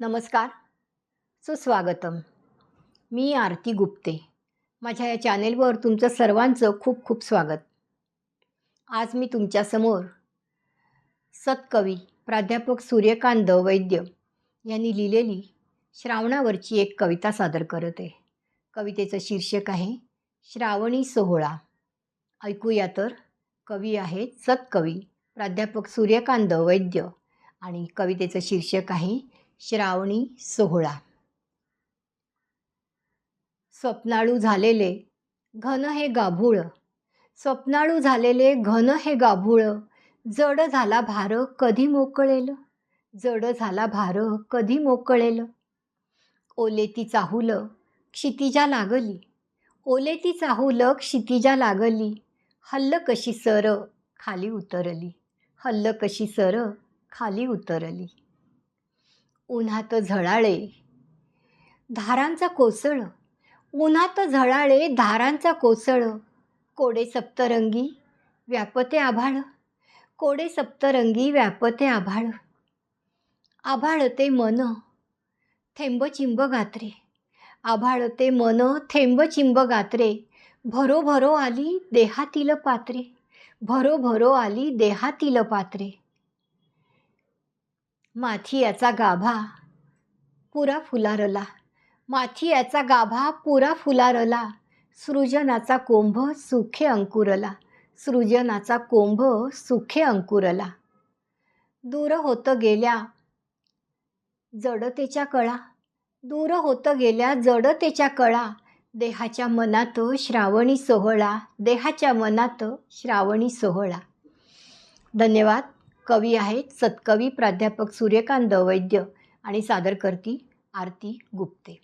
नमस्कार. सुस्वागतम. मी आरती गुप्ते. माझ्या या चॅनेलवर तुमचं सर्वांचं खूप खूप स्वागत. आज मी तुमच्यासमोर सत्कवी प्राध्यापक सूर्यकांत वैद्य यांनी लिहिलेली श्रावणावरची एक कविता सादर करत आहे. कवितेचं शीर्षक आहे श्रावणी सोहळा. ऐकूया तर. कवी आहेत सत्कवी प्राध्यापक सूर्यकांत वैद्य आणि कवितेचं शीर्षक आहे श्रावणी सोहळा. स्वप्नाळू झालेले घन हे गाभूळ. स्वप्नाळू झालेले घन हे गाभूळ. जड झाला भार कधी मोकळेल? जड झाला भार कधी मोकळेल? ओले ती चाहूल क्षितिजा लागली. ओले ती चाहूल क्षितिजा लागली. हल्ल कशी सर खाली उतरली. हल्ल कशी सर खाली उतरली. उन्हात झळाळे. धारांचा कोसळ. उन्हात झळाळे धारांचा कोसळ. कोडे सप्तरंगी व्यापते आभाळ. कोडे सप्तरंगी व्यापते आभाळ. आभाळते मन थेंब चिंब गात्रे. आभाळते मन थेंब चिंब गात्रे. भरोभरो आली देहातील पात्रे. भरोभरो आली देहातील पात्रे. माथी याचा गाभा पुरा फुलारला. माथी याचा गाभा पुरा फुलारला. सृजनाचा कोंभ सुखे अंकुरला. सृजनाचा कोंभ सुखे अंकुरला. दूर होतं गेल्या जडतेच्या कळा. दूर होतं गेल्या जडतेच्या कळा. देहाच्या मनात श्रावणी सोहळा. देहाच्या मनात श्रावणी सोहळा. धन्यवाद. कवी आहेत सत्कवी प्राध्यापक सूर्यकांत वैद्य आणि सादर करती आरती गुप्ते.